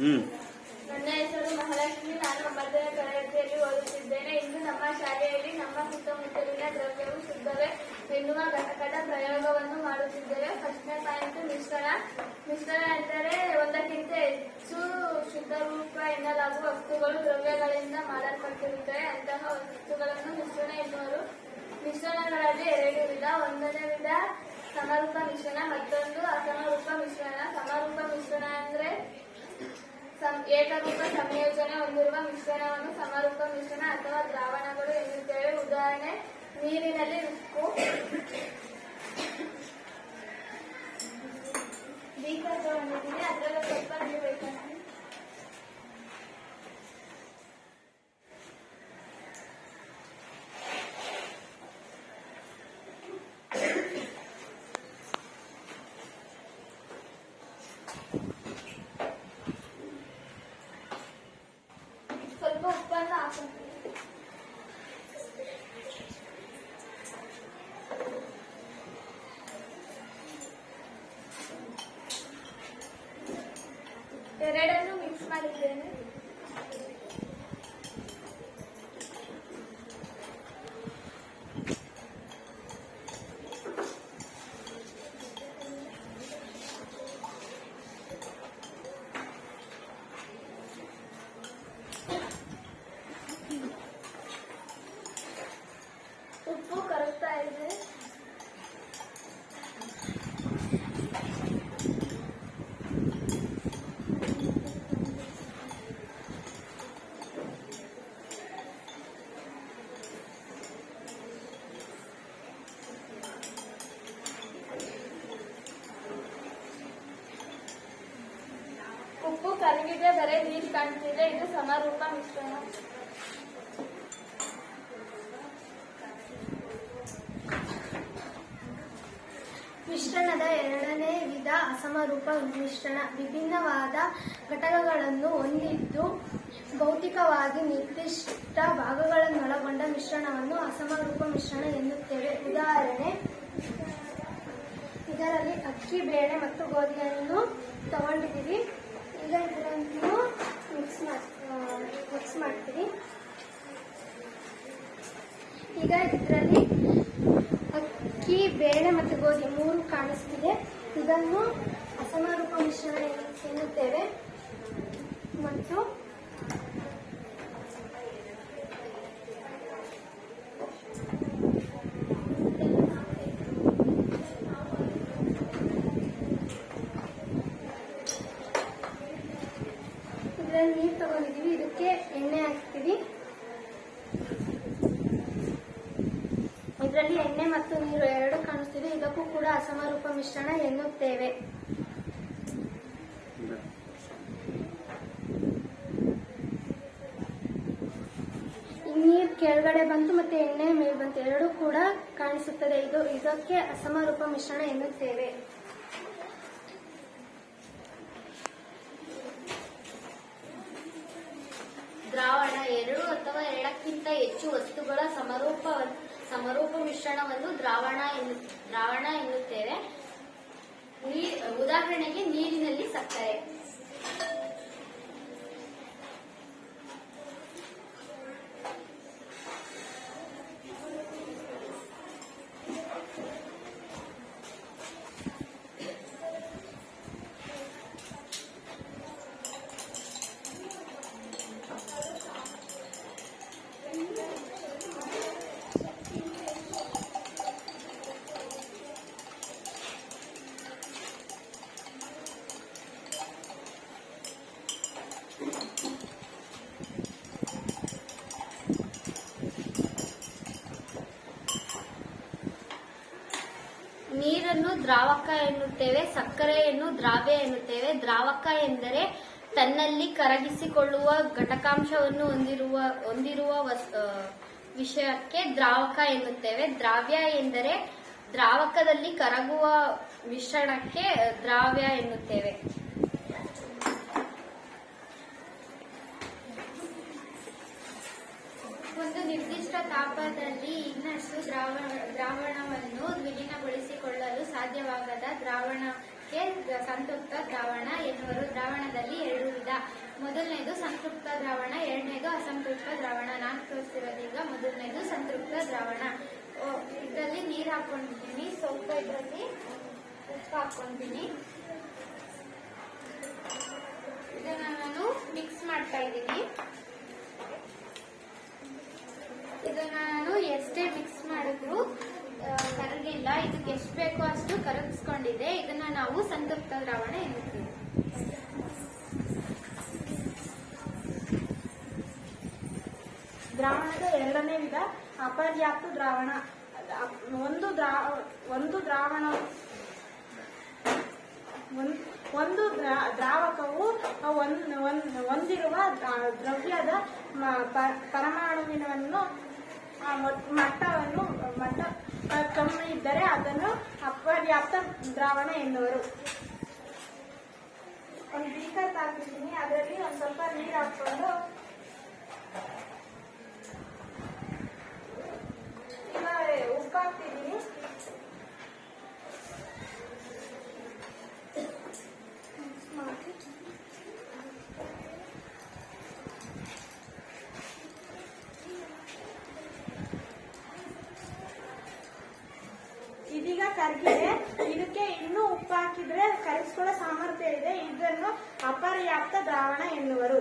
ಹ್ಮ್. ನನ್ನ ಹೆಸರು ಮಹಾಲಕ್ಷ್ಮಿ. ನಾನು ಒಂಬತ್ತನೇ ತರಗತಿಯಲ್ಲಿ ಓದುತ್ತಿದ್ದೇನೆ. ಇಂದು ನಮ್ಮ ಶಾಲೆಯಲ್ಲಿ ನಮ್ಮ ಸುತ್ತಮುತ್ತಲಿನ ದ್ರವ್ಯವು ಶುದ್ಧವೇ ಎನ್ನುವ ಘಟಕದ ಪ್ರಯೋಗವನ್ನು ಮಾಡುತ್ತಿದ್ದೇವೆ. ಫಸ್ಟ್ನೇ ಪಾಯಿಂಟ್ ಮಿಶ್ರಣ ಮಿಶ್ರಣ ಎಂದರೆ ಒಂದಕ್ಕಿಂತ ಹೆಚ್ಚು ಶುದ್ಧ ರೂಪ ಎನ್ನಲಾಗುವ ವಸ್ತುಗಳು ದ್ರವ್ಯಗಳಿಂದ ಮಾಡಲ್ಪಟ್ಟಿರುತ್ತವೆ ಅಂತಹ ವಸ್ತುಗಳನ್ನು ಮಿಶ್ರಣ ಎನ್ನುವರು. ಮಿಶ್ರಣಗಳಲ್ಲಿ ಎರಡು ವಿಧ. ಒಂದನೇ ವಿಧ ಸಮರೂಪ ಮಿಶ್ರಣ, ಮತ್ತೊಂದು ಅಸಮರೂಪ ಮಿಶ್ರಣ. ಸಮರೂಪ ಮಿಶ್ರಣ ಅಂದ್ರೆ ಏಕರೂಪ ಸಂಯೋಜನೆ ಹೊಂದಿರುವ ಮಿಶ್ರಣವನ್ನು ಸಮರೂಪ ಮಿಶ್ರಣ ಅಥವಾ ದ್ರಾವಣಗಳು ಎನ್ನುತ್ತೇವೆ. ಉದಾಹರಣೆ, ನೀರಿನಲ್ಲಿ ಉಪ್ಪು ದೀಪ ಅಥವಾ ಅದರಲ್ಲಿ ಸ್ವಲ್ಪ ನೀರು Awesome. ನೀರು ಕಾಣ್ತಿದೆ. ಇದು ಸಮರೂಪ ಮಿಶ್ರಣ. ಮಿಶ್ರಣದ ಎರಡನೇ ವಿಧ ಅಸಮರೂಪ ಮಿಶ್ರಣ. ವಿಭಿನ್ನವಾದ ಘಟಕಗಳನ್ನು ಹೊಂದಿದ್ದು ಭೌತಿಕವಾಗಿ ನಿರ್ದಿಷ್ಟ ಭಾಗಗಳನ್ನೊಳಗೊಂಡ ಮಿಶ್ರಣವನ್ನು ಅಸಮರೂಪ ಮಿಶ್ರಣ ಎನ್ನುತ್ತೇವೆ. ಉದಾಹರಣೆ, ಇದರಲ್ಲಿ ಅಕ್ಕಿ, ಬೇಳೆ ಮತ್ತು ಗೋಧಿಯನ್ನು ತಗೊಂಡಿದ್ದೀವಿ. ಇದನ್ನು ಮಿಕ್ಸ್ ಮಿಕ್ಸ್ ಮಾಡ್ತೀವಿ ಈಗ ಇದರಲ್ಲಿ ಅಕ್ಕಿ, ಬೇಳೆ ಮತ್ತು ಗೋಧಿ ಮೂರು ಕಾಣಿಸ್ತಿದೆ. ಇದನ್ನು ಅಸಮರೂಪ ಮಿಶ್ರಣ ಎನ್ನು- ಎನ್ನುತ್ತೇವೆ. ಮತ್ತು ಇದರಲ್ಲಿ ನೀರು ತಗೊಂಡಿದ್ದೀವಿ ಇದಕ್ಕೆ ಎಣ್ಣೆ ಹಾಕ್ತೀವಿ ಇದರಲ್ಲಿ ಎಣ್ಣೆ ಮತ್ತು ನೀರು ಎರಡು ಕಾಣಿಸ್ತಿದೆ ಇದಕ್ಕೂ ಕೂಡ ಅಸಮರೂಪ ಮಿಶ್ರಣ ಎನ್ನುತ್ತೇವೆ. ನೀರು ಕೆಳಗಡೆ ಬಂತು ಮತ್ತೆ ಎಣ್ಣೆ ಮೇಲೆ ಬಂತು. ಎರಡು ಕೂಡ ಕಾಣಿಸುತ್ತದೆ. ಇದು ಇದಕ್ಕೆ ಅಸಮರೂಪ ಮಿಶ್ರಣ ಎನ್ನುತ್ತೇವೆ. ದ್ರಾವಣ ಎರಡು ಅಥವಾ ಎರಡಕ್ಕಿಂತ ಹೆಚ್ಚು ವಸ್ತುಗಳ ಸಮರೂಪ ಸಮರೂಪ ಮಿಶ್ರಣವನ್ನು ದ್ರಾವಣ ಎನ್ನು ದ್ರಾವಣ ಎನ್ನುತ್ತೇವೆ. ಉದಾಹರಣೆಗೆ ನೀರಿನಲ್ಲಿ ಸಕ್ಕರೆ. ನೀರನ್ನು ದ್ರಾವಕ ಎನ್ನುತ್ತೇವೆ, ಸಕ್ಕರೆಯನ್ನು ದ್ರಾವ್ಯ ಎನ್ನುತ್ತೇವೆ. ದ್ರಾವಕ ಎಂದರೆ ತನ್ನಲ್ಲಿ ಕರಗಿಸಿಕೊಳ್ಳುವ ಘಟಕಾಂಶವನ್ನು ಹೊಂದಿರುವ ಹೊಂದಿರುವ ವಿಷಯಕ್ಕೆ ದ್ರಾವಕ ಎನ್ನುತ್ತೇವೆ. ದ್ರಾವ್ಯ ಎಂದರೆ ದ್ರಾವಕದಲ್ಲಿ ಕರಗುವ ಮಿಶ್ರಣಕ್ಕೆ ದ್ರಾವ್ಯ ಎನ್ನುತ್ತೇವೆ. ಒಂದು ನಿರ್ದಿಷ್ಟ ತಾಪದಲ್ಲಿ ಇನ್ನಷ್ಟು ದ್ರಾವಣ ದ್ರಾವಣವನ್ನು ವಿಲೀನಗೊಳಿಸಿ ದ್ರಾವಣಕ್ಕೆ ಸಂತೃಪ್ತ ದ್ರಾವಣ ಎನ್ನುವರು. ದ್ರಾವಣದಲ್ಲಿ ಎರಡು ವಿಧ. ಮೊದಲನೇದು ಸಂತೃಪ್ತ ದ್ರಾವಣ, ಎರಡನೇದು ಅಸಂತೃಪ್ತ ದ್ರಾವಣ. ನಾನು ತೋರಿಸಿರೋದೀಗ ಮೊದಲನೇದು ಸಂತೃಪ್ತ ದ್ರಾವಣ. ಇದರಲ್ಲಿ ನೀರು ಹಾಕೊಂಡಿದ್ದೀನಿ ಸ್ವಲ್ಪ ಇದರಲ್ಲಿ ಉಪ್ಪು ಹಾಕೊಂತೀನಿ ಇದನ್ನ ನಾನು ಮಿಕ್ಸ್ ಮಾಡ್ತಾ ಇದ್ದೀನಿ. ಇದನ್ನ ನಾನು ಎಷ್ಟೇ ಮಿಕ್ಸ್ ಮಾಡಿದ್ರು ಕರಗಿಲ್ಲ ಇದಕ್ಕೆ ಎಷ್ಟು ಬೇಕೋ ಅಷ್ಟು ಕರಗಿಸ್ಕೊಂಡಿದೆ ಇದನ್ನ ನಾವು ಸಂತೃಪ್ತ ದ್ರಾವಣ ಎನ್ನುತ್ತೇವೆ. ದ್ರಾವಣದ ಎರಡನೇ ವಿಧ ಅಪರ್ಯಾಪ್ತ ದ್ರಾವಣ. ಒಂದು ದ್ರಾವ ಒಂದು ದ್ರಾವಣ, ಒಂದ್- ಒಂದು ದ್ರಾ- ದ್ರಾವಕವು ಹೊಂದಿರುವ ದ್ರವ್ಯದ ಪರಮಾಣುವಿನವನ್ನು ಮಟ್ಟವನ್ನು, ಮಟ್ಟ ಕಮ್ಮಿ ಇದ್ದರೆ ಅದನ್ನು ಅಪರ್ಯಾಪ್ತ ದ್ರಾವಣ ಎನ್ನುವರು. ಒಂದು ಬೀಕರ್ ತಾಕಿದ್ದೀನಿ ಅದರಲ್ಲಿ ಒಂದು ಸ್ವಲ್ಪ ನೀರು ಹಾಕೊಂಡು ಈಗ ಉಪ್ಪು ಹಾಕ್ತಿದ್ದೀನಿ ಕರಗಿದೆ ಇದಕ್ಕೆ ಇನ್ನೂ ಉಪ್ಪು ಹಾಕಿದ್ರೆ ಕರಗಿಸ್ಕೊಳ್ಳೋ ಸಾಮರ್ಥ್ಯ ಇದೆ. ಇದನ್ನು ಅಪರ್ಯಾಪ್ತ ದ್ರಾವಣ ಎನ್ನುವರು.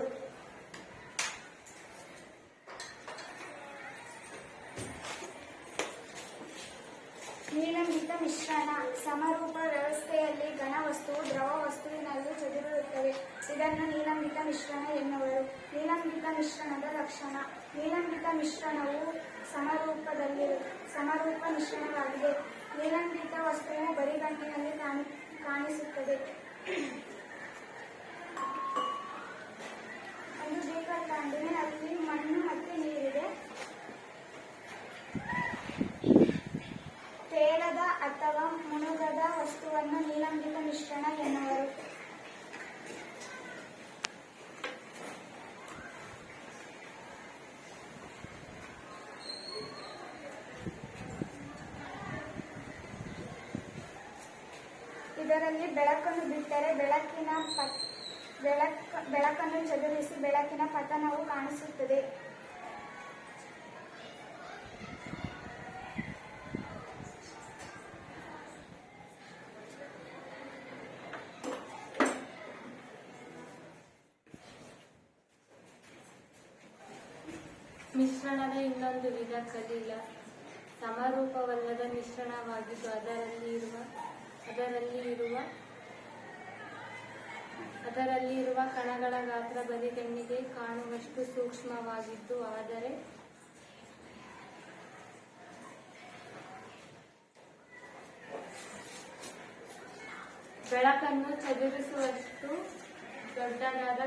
ನೀಲಂಬಿತ ಮಿಶ್ರಣ ಸಮರೂಪ ವ್ಯವಸ್ಥೆಯಲ್ಲಿ ಘನ ವಸ್ತು, ದ್ರವ ವಸ್ತುವಿನಲ್ಲಿ ಚದುರಿರುತ್ತವೆ. ಇದನ್ನು ನೀಲಂಬಿತ ಮಿಶ್ರಣ ಎನ್ನುವರು. ನಿಲಂಬಿತ ಮಿಶ್ರಣದ ಲಕ್ಷಣ. ನೀಲಂಬಿತ ಮಿಶ್ರಣವು ಸಮರೂಪದಲ್ಲಿ, ಸಮರೂಪ ಮಿಶ್ರಣವಾಗಿದೆ. ನೀಲಂಬಿತ ವಸ್ತುವು ಬರಿಗಣ್ಣಿನಲ್ಲಿ ಕಾಣಿ ಕಾಣಿಸುತ್ತದೆ ಒಂದು ಬೀಕರ್ ತಗೊಂಡಿನಿ ಅಲ್ಲಿ ಮಣ್ಣು ಮತ್ತು ನೀರಿದೆ ತೇಲದ ಅಥವಾ ಮುಣುಗದ ವಸ್ತುವನ್ನು ನೀಲಂಬಿತ ಮಿಶ್ರಣ ಎನ್ನುವರು ಇದರಲ್ಲಿ ಬೆಳಕನ್ನು ಬಿಟ್ಟರೆ ಬೆಳಕಿನ ಬೆಳಕ್, ಬೆಳಕನ್ನು ಚದುರಿಸಿ ಬೆಳಕಿನ ಪತನವು ಕಾಣಿಸುತ್ತದೆ. ಮಿಶ್ರಣದ ಇನ್ನೊಂದು ವಿಧ ಕಲೀಲ ಸಮರೂಪವಲ್ಲದ ಮಿಶ್ರಣವಾಗಿದ್ದು ಅದರಲ್ಲಿ ಇರುವ ಅದರಲ್ಲಿ ಇರುವ ಅದರಲ್ಲಿ ಇರುವ ಕಣಗಳ ಗಾತ್ರ ಬರಿ ಕಣ್ಣಿಗೆ ಕಾಣುವಷ್ಟು ಸೂಕ್ಷ್ಮವಾಗಿದ್ದು ಆದರೆ ಬೆಳಕನ್ನು ಚದುರಿಸುವಷ್ಟು ದೊಡ್ಡದಾದ